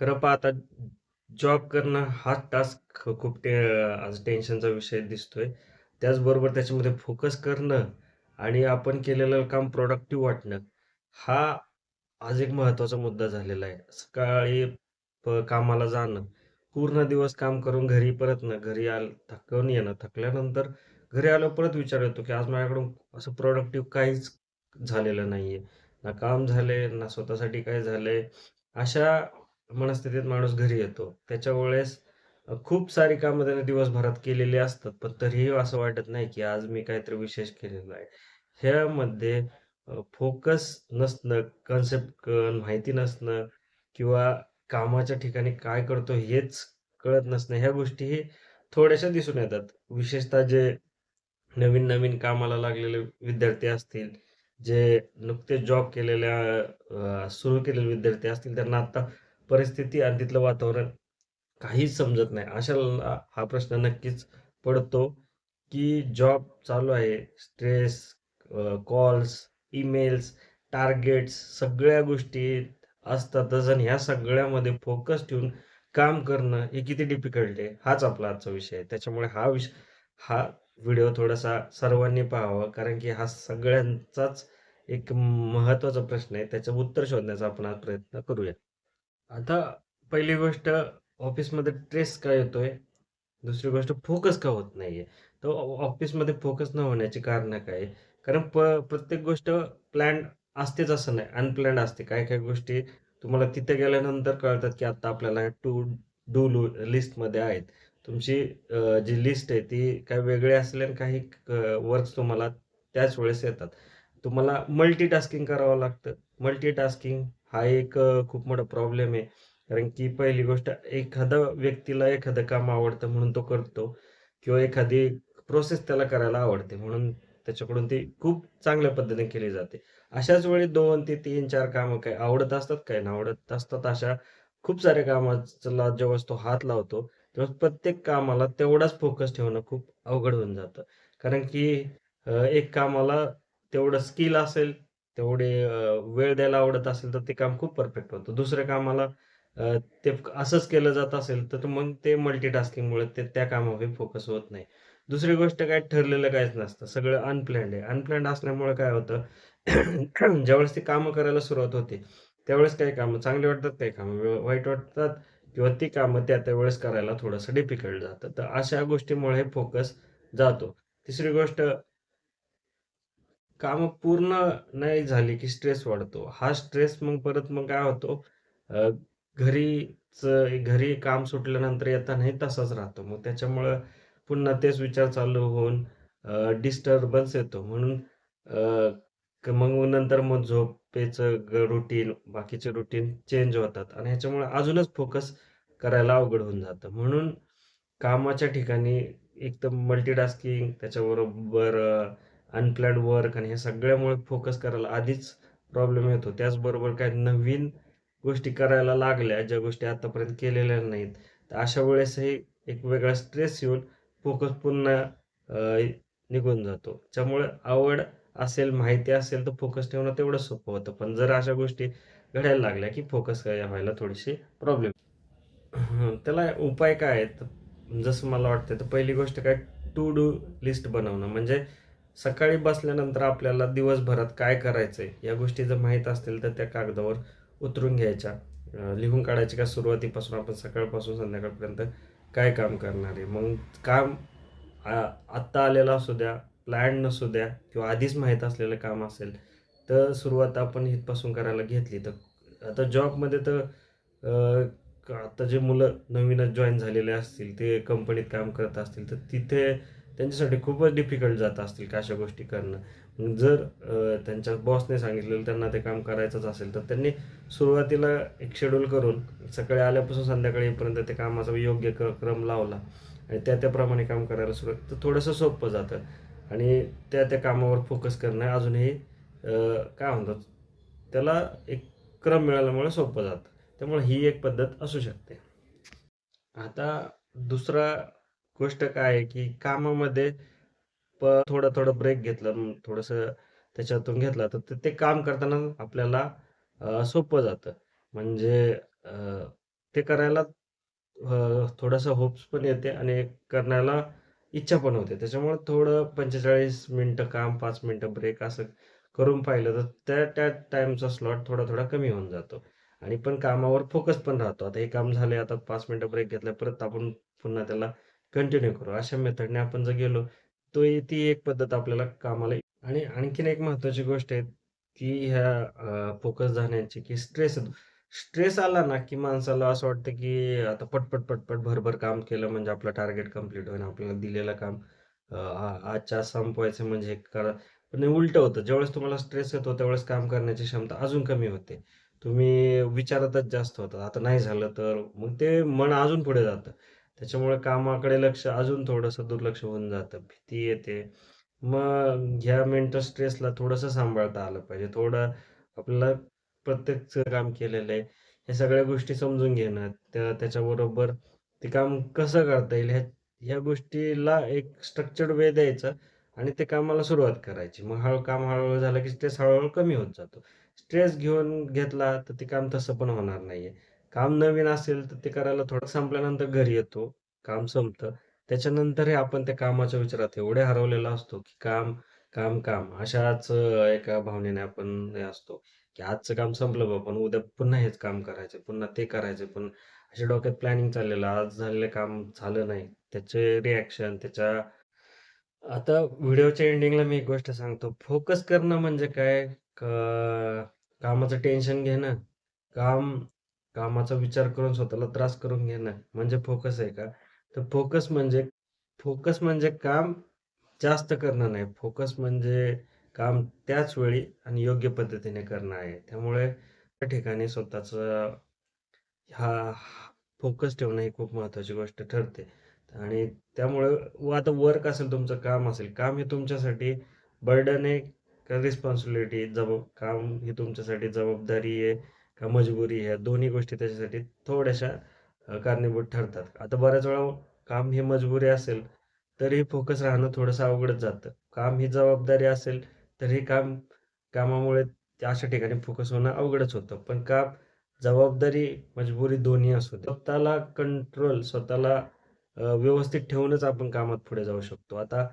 खरं पाहता जॉब करणं हा टास्क खूप टे आज टेन्शनचा विषय दिसतोय. त्याचबरोबर त्याच्यामध्ये फोकस करणं आणि आपण केलेलं काम प्रॉडक्टिव्ह वाटणं, हा आज एक महत्त्वाचा मुद्दा झालेला आहे. सकाळी प कामाला जाणं, पूर्ण दिवस काम करून घरी परतणं, घरी आल थकवून येणं, थकल्यानंतर घरी आलो परत विचार येतो, की आज माझ्याकडून असं प्रॉडक्टिव्ह काहीच झालेलं नाहीये. ना काम झाले ना स्वतःसाठी काय झालंय. अशा मनस्थितीत माणूस घरी येतो. त्याच्या वेळेस खूप सारी कामं त्याने दिवसभरात केलेली असतात, पण तरीही असं वाटत नाही, की आज मी काहीतरी विशेष केलेलं आहे. ह्यामध्ये फोकस नसणं, कन्सेप्ट माहिती नसणं किंवा कामाच्या ठिकाणी काय करतो हेच कळत नसणं, ह्या गोष्टीही थोड्याशा दिसून येतात. विशेषतः जे नवीन-नवीन कामाला लागलेले विद्यार्थी असतील, जे नुकतेच जॉब केलेल्या सुरू केलेले विद्यार्थी असतील, त्यांना आता परिस्थिती आणि तिथलं वातावरण काहीच समजत नाही. अशाला हा प्रश्न नक्कीच पडतो, की जॉब चालू आहे, स्ट्रेस, कॉल्स, ईमेल्स, टार्गेट्स सगळ्या गोष्टी असतातच आणि ह्या सगळ्यामध्ये फोकस ठेवून काम करणं हे किती डिफिकल्ट आहे, हाच आपला आजचा विषय आहे. त्याच्यामुळे हा विष हा व्हिडिओ थोडासा सर्वांनी पाहावा, कारण की हा सगळ्यांचाच एक महत्त्वाचा प्रश्न आहे. त्याचं उत्तर शोधण्याचा आपण आज प्रयत्न करूया. आता पहिली गोष्ट ऑफिसमध्ये स्ट्रेस का येतोय? दुसरी गोष्ट फोकस का होत नाहीये? तर ऑफिसमध्ये फोकस न होण्याची कारणं काय आहे? कारण प प्रत्येक गोष्ट प्लॅन असतेच असं नाही, अनप्लॅन्ड असते. काही-काही गोष्टी तुम्हाला तिथे गेल्यानंतर कळतात, की आता आपल्याला टू डू लू लिस्टमध्ये आहेत. तुमची जी लिस्ट आहे ती काही वेगळी असल्याने आणि काही वर्क्स तुम्हाला त्याच वेळेस येतात. तुम्हाला मल्टीटास्किंग करावं लागतं. मल्टीटास्किंग हा एक खूप मोठा प्रॉब्लेम आहे. कारण की पहिली गोष्ट एखादा व्यक्तीला एखादं काम आवडतं म्हणून तो करतो किंवा एखादी प्रोसेस त्याला करायला आवडते म्हणून त्याच्याकडून ती खूप चांगल्या पद्धतीने केली जाते. अशाच वेळी दोन ते 3, 4 कामं काही आवडत असतात, काही नावडत असतात. अशा खूप साऱ्या कामाला जेव्हा तो हात लावतो, तेव्हा प्रत्येक कामाला तेवढाच फोकस ठेवणं खूप अवघड होऊन जातं. कारण की एक कामाला तेवढं स्किल असेल, तेवढे वेळ द्यायला आवडत असेल, तर ते काम खूप परफेक्ट होतं. दुसऱ्या कामाला ते असंच केलं जात असेल, तर मग ते मल्टीटास्किंगमुळे ते त्या कामावर फोकस होत नाही. दुसरी गोष्ट काय ठरलेलं काहीच नसतं. सगळं अनप्लॅन्ड आहे. अनप्लॅन्ड असल्यामुळे काय होतं, ज्यावेळेस ती कामं करायला सुरुवात होते, त्यावेळेस काही कामं चांगली वाटतात, काही कामं वाईट वाटतात किंवा ती कामं त्या त्यावेळेस करायला थोडंसं डिफिकल्ट जातं. तर अशा गोष्टीमुळे फोकस जातो. तिसरी गोष्ट कामं पूर्ण नाही झाली, की स्ट्रेस वाढतो. हा स्ट्रेस मग परत मग काय होतो घरीच घरी काम सुटल्यानंतर येतानाही तसाच राहतो. मग त्याच्यामुळं पुन्हा तेच विचार चालू होऊन डिस्टर्बन्स येतो. म्हणून मग नंतर मग झोपेचं रुटीन, बाकीचे रुटीन चेंज होतात आणि ह्याच्यामुळे अजूनच फोकस करायला अवघड होऊन जातं. म्हणून कामाच्या ठिकाणी एकदम मल्टीटास्किंग त्याच्याबरोबर अनप्लॅन्ड वर्क आणि ह्या सगळ्यामुळे फोकस करायला आधीच प्रॉब्लेम येतो. त्याचबरोबर काही नवीन गोष्टी करायला लागल्या, ज्या गोष्टी आतापर्यंत केलेल्या नाहीत. तर अशा वेळेसही एक वेगळा स्ट्रेस येऊन फोकस पुन्हा निघून जातो. त्यामुळे आवड असेल, माहिती असेल, तर फोकस ठेवणं तेवढं सोपं होतं. पण जर अशा गोष्टी घडायला लागल्या, की फोकस व्हायला थोडीशी प्रॉब्लेम त्याला उपाय काय आहेत? जसं मला वाटतं, तर पहिली गोष्ट काय टू डू लिस्ट बनवणं. म्हणजे सकाळी बसल्यानंतर आपल्याला दिवसभरात काय करायचं आहे या गोष्टी जर माहीत असतील, तर त्या कागदावर उतरून घ्यायच्या. लिहून काढायचे का सुरुवातीपासून आपण सकाळपासून संध्याकाळपर्यंत काय काम करणार आहे. मग काम आ आत्ता आलेलं असू द्या, प्लॅन नसू द्या किंवा आधीच माहीत असलेलं काम असेल, तर सुरुवात आपण इथपासून करायला घेतली, तर आता जॉबमध्ये तर आता जे मुलं नवीनच जॉईन झालेले असतील, ते कंपनीत काम करत असतील, तर तिथे त्यांच्यासाठी खूपच डिफिकल्ट जात असतील का अशा गोष्टी करणं. जर त्यांच्या बॉसने सांगितलेलं त्यांना ते काम करायचंच असेल, तर त्यांनी सुरुवातीला एक शेड्यूल करून सकाळी आल्यापासून संध्याकाळीपर्यंत ते त्या कामाचा योग्य क क्रम लावला आणि त्या त्याप्रमाणे काम करायला सुरुवात तर थोडंसं सोपं जातं आणि त्या त्या कामावर फोकस करणं अजूनही काय म्हणतात त्याला एक क्रम मिळाल्यामुळे सोपं जातं. त्यामुळे ही एक पद्धत असू शकते. आता दुसरा गोष्ट काय आहे, की कामामध्ये थोडं-थोडं ब्रेक घेतलं, थोडस त्याच्यातून घेतलं, तर ते काम करताना आपल्याला सोपं जातं. म्हणजे ते करायला अ, थोडासा होप्स पण येते आणि करण्याला इच्छा पण होते. त्याच्यामुळे थोडं 45 मिनिटं काम, पाच मिनिटं ब्रेक असं करून पाहिलं तर त्या त्या टाइमचा स्लॉट थोडा-थोडा कमी होऊन जातो आणि पण कामावर फोकस पण राहतो. आता हे काम झालंय, आता पाच मिनिटं ब्रेक घेतला, परत आपण पुन्हा त्याला कंटिन्यू करू. अशा मेथडने आपण जर गेलो, तो ती एक पद्धत आपल्याला कामाला आणि आणखीन एक महत्वाची गोष्ट आहे, की ह्या फोकस जाण्याची, की स्ट्रेस स्ट्रेस आला ना, की माणसाला असं वाटतं, की आता पटपट, पटपट, भरभर काम केलं म्हणजे आपलं टार्गेट कंप्लीट होईल. आपल्याला दिलेलं काम आजच्या संपवायचं म्हणजे करा पण उलटं होतं. ज्यावेळेस तुम्हाला स्ट्रेस येतो, त्यावेळेस काम करण्याची क्षमता अजून कमी होते. तुम्ही विचारातच जास्त होतात आता नाही झालं तर मग ते मन अजून पुढे जातं. त्याच्यामुळे कामाकडे लक्ष अजून थोडंसं दुर्लक्ष होऊन जातं. भीती येते. मग ह्या मेंटल स्ट्रेसला थोडंसं सांभाळता आलं पाहिजे. थोडं आपल्याला प्रत्येकचं काम केलेलं आहे. हे सगळ्या गोष्टी समजून घेणं, त्या त्याच्याबरोबर ते काम कसं करता येईल ह्या ह्या गोष्टीला एक स्ट्रक्चर्ड वे द्यायचा आणि ते कामाला सुरुवात करायची. मग हळू काम हळूहळू झालं, की स्ट्रेस हळूहळू कमी होत जातो. स्ट्रेस घेऊन घेतला तर ते काम तसं पण होणार नाहीये. काम नवीन असेल तर ते करायला थोडं संपल्यानंतर घरी येतो, काम संपतं. त्याच्यानंतरही आपण त्या कामाच्या विचारात एवढे हरवलेला असतो, की काम, काम, काम अशाच एका भावनेने आपण हे असतो, की आजचं काम संपलं बा पण उद्या पुन्हा हेच काम करायचं, पुन्हा ते करायचं. पण अशा डोक्यात प्लॅनिंग चाललेलं, आज झालेलं काम झालं नाही. त्याचे रिॲक्शन त्याच्या आता व्हिडिओच्या एंडिंगला मी एक गोष्ट सांगतो. फोकस करणं म्हणजे काय? कामाचं टेन्शन घेणं, काम कामाचा विचार करून स्वतःला त्रास करून घेणं म्हणजे फोकस आहे का? तर फोकस म्हणजे फोकस म्हणजे काम जास्त करणं नाही. फोकस म्हणजे काम त्याच वेळी आणि योग्य पद्धतीने करणं आहे. त्यामुळे त्या ठिकाणी स्वतःचं हा फोकस ठेवणं ही खूप महत्त्वाची गोष्ट ठरते. आणि त्यामुळे व आता वर्क असेल तुमचं काम असेल, काम हे तुमच्यासाठी बर्डन आहे का रिस्पॉन्सिबिलिटी जबाब काम ही तुमच्यासाठी जबाबदारी आहे का मजबुरी आहे? दोन्ही गोष्टी त्याच्यासाठी थोड्याशा कारणीभूत ठरतात. आता बऱ्याच वेळा काम ही मजबुरी असेल, तरीही फोकस राहणं थोडंसं अवघडच जातं. काम ही जबाबदारी असेल, तर हे काम कामामुळे त्या अशा ठिकाणी फोकस होणं अवघडच होतं. पण काम जबाबदारी, मजबुरी दोन्ही असू दे. स्वतःला कंट्रोल, स्वतःला व्यवस्थित ठेवूनच आपण कामात पुढे जाऊ शकतो. आता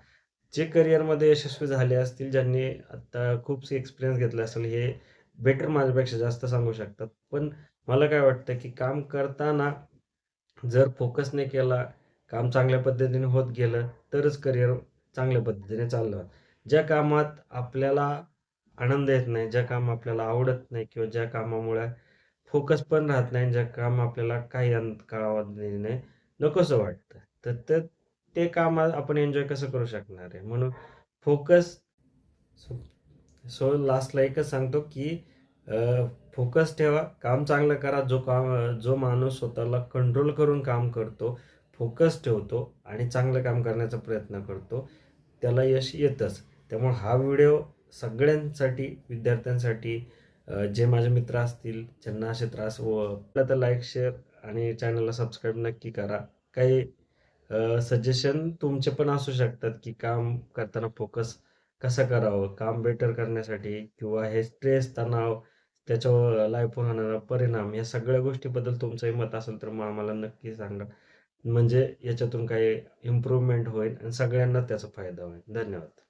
जे करिअरमध्ये यशस्वी झाले असतील, ज्यांनी आता खूपसे एक्सपिरियन्स घेतला असेल, हे बेटर माझ्यापेक्षा जास्त सांगू शकतात. पण मला काय वाटतं, की काम करताना जर फोकस नाही केला, काम चांगल्या पद्धतीने होत गेलं, तरच करिअर चांगल्या पद्धतीने चाललं. ज्या कामात आपल्याला आनंद येत नाही, ज्या काम आपल्याला आवडत नाही किंवा ज्या कामामुळे फोकस पण राहत नाही, ज्या काम आपल्याला काही अंत नाही नकोसं वाटतं. तर तर ते काम आपण एन्जॉय कसं करू शकणार आहे? म्हणून फोकस सो लास्टला एकच सांगतो, की फोकस ठेवा, काम चांगलं करा. जो काम जो माणूस स्वतःला कंट्रोल करून काम करतो, फोकस ठेवतो आणि चांगलं काम करण्याचा प्रयत्न करतो, त्याला यश येतंच. त्यामुळे हा व्हिडिओ सगळ्यांसाठी, विद्यार्थ्यांसाठी जे माझे मित्र असतील, ज्यांना असे त्रास व तर लाईक, शेअर आणि चॅनलला सबस्क्राईब नक्की करा. काही सजेशन तुमचे पण असू शकतात, की काम करताना फोकस कसं करावं? काम बेटर करण्यासाठी किंवा हे स्ट्रेस, तणाव, त्याच्यावर लाईफवर होणारा परिणाम या सगळ्या गोष्टीबद्दल तुमचंही मत असेल, तर मग आम्हाला नक्की सांगा. म्हणजे याच्यातून काही इम्प्रूव्हमेंट होईल आणि सगळ्यांना त्याचा फायदा होईल. धन्यवाद.